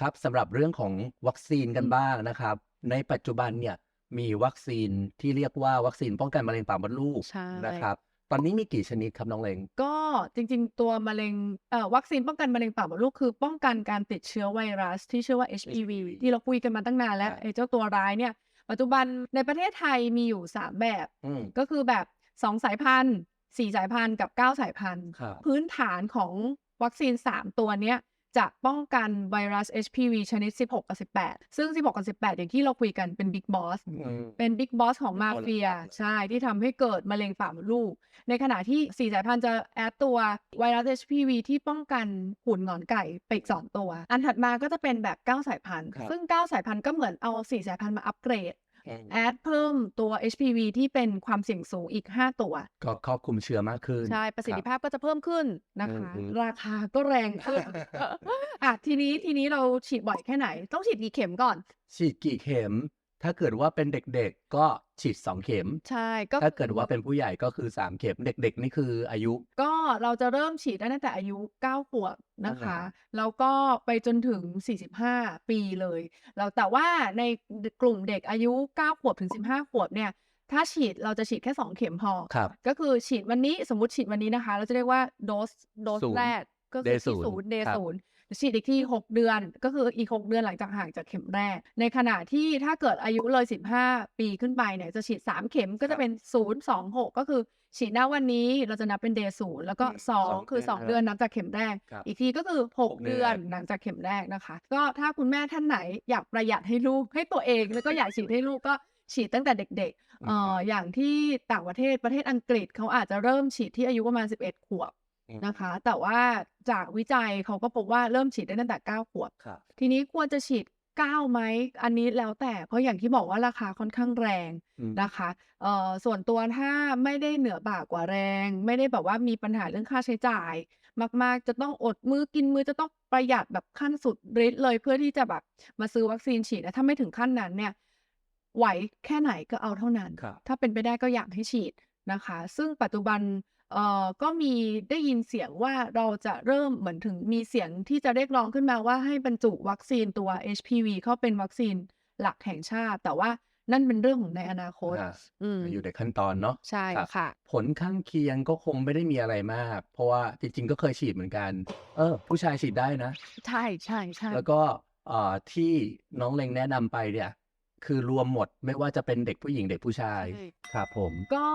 ครับสำหรับเรื่องของวัคซีนกันบ้างนะครับ ในปัจจุบันเนี่ยมีวัคซีนที่เรียกว่าวัคซีนป้องกันมะเร็งปากมดลูกใช่ นะครับ ตอนนี้มีกี่ชนิดครับน้องเลง ก็จริงๆ ตัวมะเร็งเอ่อวัคซีนป้องกันมะเร็งปากมดลูกคือป้องกันการติดเชื้อไวรัสที่ชื่อว่า HPV ที่เราคุยกันมาตั้งนานแล้วครับไอ้เจ้าตัวร้ายเนี่ย ปัจจุบันในประเทศไทยมีอยู่ 3 แบบ อืมก็คือแบบ 2 สายพันธุ์ 4 สายพันธุ์กับ 9 สายพันธุ์ ครับ พื้นฐานของวัคซีน 3 ตัวเนี้ย จะป้องกันไวรัส HPV ชนิด 16 กับ 18 ซึ่ง 16 กับ 18 อย่างที่เราคุยกันเป็นบิ๊กบอสอืมเป็นบิ๊กบอสของมาคนละเฟียแบบเลยใช่ที่ทำให้เกิดมะเร็งปากมดลูก ในขณะที่ 4 สายพันธุ์จะแอดตัวไวรัส HPV ที่ป้องกันหุ่นหงอนไก่ไปอีก 2 ตัว อันถัดมาก็จะเป็นแบบ 9 สายพันธุ์ครับซึ่ง 9 สายพันธุ์ก็เหมือนเอา 4 สายพันธุ์มาอัปเกรดอืม แอดเพิ่มตัว HPV ที่เป็นความเสี่ยงสูงอีก 5 ตัว ก็ครอบคลุมเชื้อมากขึ้น ใช่ ประสิทธิคบภาพก็จะเพิ่มขึ้นนะคะอืมราคาก็แรงขึ้นอะทีนี้ทีนี้เราฉีดบ่อยแค่ไหน ต้องฉีดกี่เข็มก่อน ฉีดกี่เข็ม ถ้าเกิดว่าเป็นเด็กๆ ก็ฉีด 2 เข็ม ใช่ก็ถ้าเกิดว่าเป็นผู้ใหญ่ก็คือ 3 เข็ม เด็ก ๆ นี่คืออายุ ก็เราจะเริ่มฉีดได้ตั้งแต่อายุ 9 ขวบนะคะอ่าแล้วก็ไปจนถึง 45 ปีเลยแล้วแต่ว่าในกลุ่มเด็กอายุ 9 ขวบถึง 15 ขวบเนี่ย ถ้าฉีดเราจะฉีดแค่ 2 เข็มพอครับก็คือฉีดวันนี้สมมติฉีดวันนี้นะคะ เราจะเรียกว่าโดส โดสศูนย์แรกก็คือ Day ที่ศูศูนนย์ย์เดย์ครับศูนย์ ฉีดอีกที่ 6 เดือน ก็คืออีก 6 เดือนหลังจากห่างจากเข็มแรก ในขณะที่ถ้าเกิดอายุเลย 15 ปีขึ้นไปเนี่ยจะฉีด 3 เข็มก็จะเป็น 0 2 6 ก็คือฉีดหน้าวันนี้เราจะนับเป็นเดย์ศูนย์แล้วก็อืมสอง2คือเดือน2เดือนนับจากเข็มแรกครับอีกทีก็คือหก6เดืเดืออนนหลังจากเข็มแรกนะคะ ก็ถ้าคุณแม่ท่านไหนอยากประหยัดให้ลูกให้ตัวเองแล้วก็อยากฉีดให้ลูกก็ฉีดตั้งแต่เด็กๆเอ่ออย่างที่ต่างประเทศประเทศอังกฤษเขาอาจจะเริ่มฉีดที่อายุประมาณ 11 ขวบ อืม นะคะ แต่ว่าจากวิจัยเขาก็พบว่าเริ่มฉีดได้ตั้งแต่ 9 ขวบ ครับ ทีนี้ควรจะฉีด 9 ไหม อันนี้แล้วแต่ เพราะอย่างที่บอกว่าราคาค่อนข้างแรงอืม นะคะ เอ่อ ส่วนตัวถ้าไม่ได้เหนือบ่ากว่าแรง ไม่ได้แบบว่ามีปัญหาเรื่องค่าใช้จ่าย มากๆ จะต้องอดมื้อกินมื้อจะต้องประหยัดแบบขั้นสุดฤทธิ์เลยเพื่อที่จะแบบมาซื้อวัคซีนฉีดนะถ้าไม่ถึงขั้นนั้นเนี่ย ไหวแค่ไหนก็เอาเท่านั้น ครับ ถ้าเป็นไปได้ก็อยากให้ฉีดนะคะ ซึ่งปัจจุบัน เอ่อก็มีได้ยินเสียงว่าเราจะเริ่มเหมือนถึงมีเสียงที่จะเรียกร้องขึ้นมาว่าให้บรรจุวัคซีนตัว HPV เข้าเป็นวัคซีนหลักแห่งชาติ แต่ว่านั่นเป็นเรื่องของในอนาคตอ่าอืมอยู่ในขั้นตอนเนาะ ใช่ครับ ค่ะ ผลข้างเคียงก็คงไม่ได้มีอะไรมาก เพราะว่าจริงๆ ก็เคยฉีดเหมือนกัน เออ ผู้ชายฉีดได้นะ ใช่ใช่ใช่แล้วก็เอ่อที่น้องเล็งแนะนำไปเนี่ย คือรวมหมดไม่ว่าจะเป็นเด็กผู้หญิงเด็กผู้ชายใช่ ครับผม ก็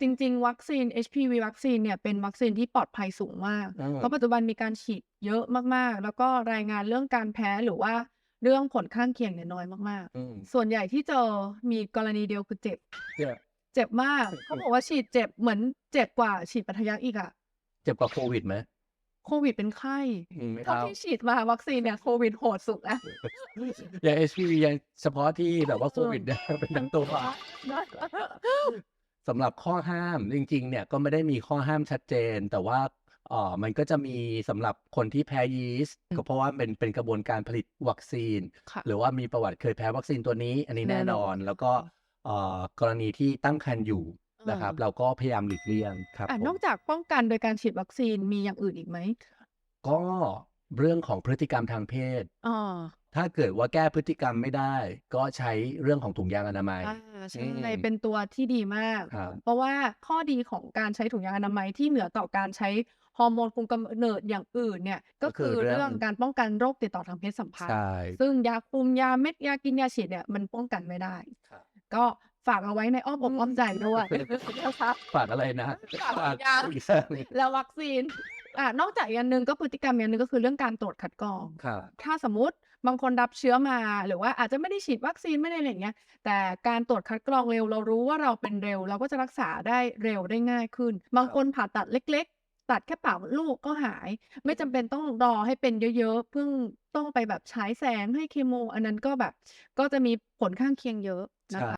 จริงๆ วัคซีน HPV วัคซีนเนี่ยเป็นวัคซีนที่ปลอดภัยสูงมากอืมเพราะปัจจุบันมีการฉีดเยอะมากๆ แล้วก็รายงานเรื่องการแพ้หรือว่าเรื่องผลข้างเคียงเนี่ยน้อยมากอืมๆ ส่วนใหญ่ที่เจอมีกรณีเดียวคือเจ็บเนี่ยเจ็บมาก เขาบอกว่าฉีดเจ็บเหมือนเจ็บกว่าฉีดปัทยักอีกอะเจ็บกว่าโควิดไหม โควิดเป็นไข้อืมไม่เท่าเอาที่ฉีดมาวัคซีนเนี่ยโควิดโหดสุดแล้วอย่าง HPV ยังเฉพาะที่แบบว่าโควิดเนี่ยเป็นทั้งตัว สำหรับข้อห้ามจริงๆ เนี่ยก็ไม่ได้มีข้อห้ามชัดเจน แต่ว่าเอ่อมันก็จะมีสำหรับคนที่แพ้ยีสต์อืมก็เพราะว่าเป็นเป็นกระบวนการผลิตวัคซีน ค่ะ หรือว่ามีประวัติเคยแพ้วัคซีนตัวนี้ อันนี้แน่แน่นนออน นแล้วก็เอ่อกรณีที่ตั้งครรภ์อยู่ นะครับเออเราก็พยายามหลีกเลี่ยงครับอะผมนอกจากป้องกันโดยการฉีดวัคซีนมีอย่างอื่นอีกไหม ก็เรื่องของพฤติกรรมทางเพศอ๋อถ้าเกิดว่าแก้พฤติกรรมไม่ได้ ก็ใช้เรื่องของถุงยางอนามัยอ่าใช่อืมเป็นตัวที่ดีมากครับเพราะว่าข้อดีของการใช้ถุงยางอนามัยที่เหนือต่อการใช้ฮอร์โมนคุมกำเนิดอย่างอื่นเนี่ยก็คือเรื่องการป้องกันโรคติดต่อทางเพศสัมพันธ์ใช่ซึ่งยาคุมยาเม็ดยากินยาฉีดเนี่ยมันป้องกันไม่ได้ครับก็ ฝากเอาไว้ในอ้อมอกอ้อมใจด้วยนะคะฝากอะไรนะฝากยางอีกอย่างหนึ่งแล้ววัคซีนอ่านอกจากอีกอันหนึ่งก็พฤติกรรมอย่างหนึ่งก็คือเรื่องการตรวจคัดกรองครับถ้าสมมติบางคนรับเชื้อมาหรือว่าอาจจะไม่ได้ฉีดวัคซีนไม่ได้อะไรอย่างเงี้ย แต่การตรวจคัดกรองเร็วเรารู้ว่าเราเป็นเร็ว เราก็จะรักษาได้เร็วได้ง่ายขึ้น บางคนผ่าตัดเล็ก ๆ ตัดแค่ปากมดลูกก็หาย ไม่จำเป็นต้องรอให้เป็นเยอะๆเพิ่งต้องไปแบบฉายแสงให้เคมีอันนั้นก็แบบ ก็จะมีผลข้างเคียงเยอะนะคะ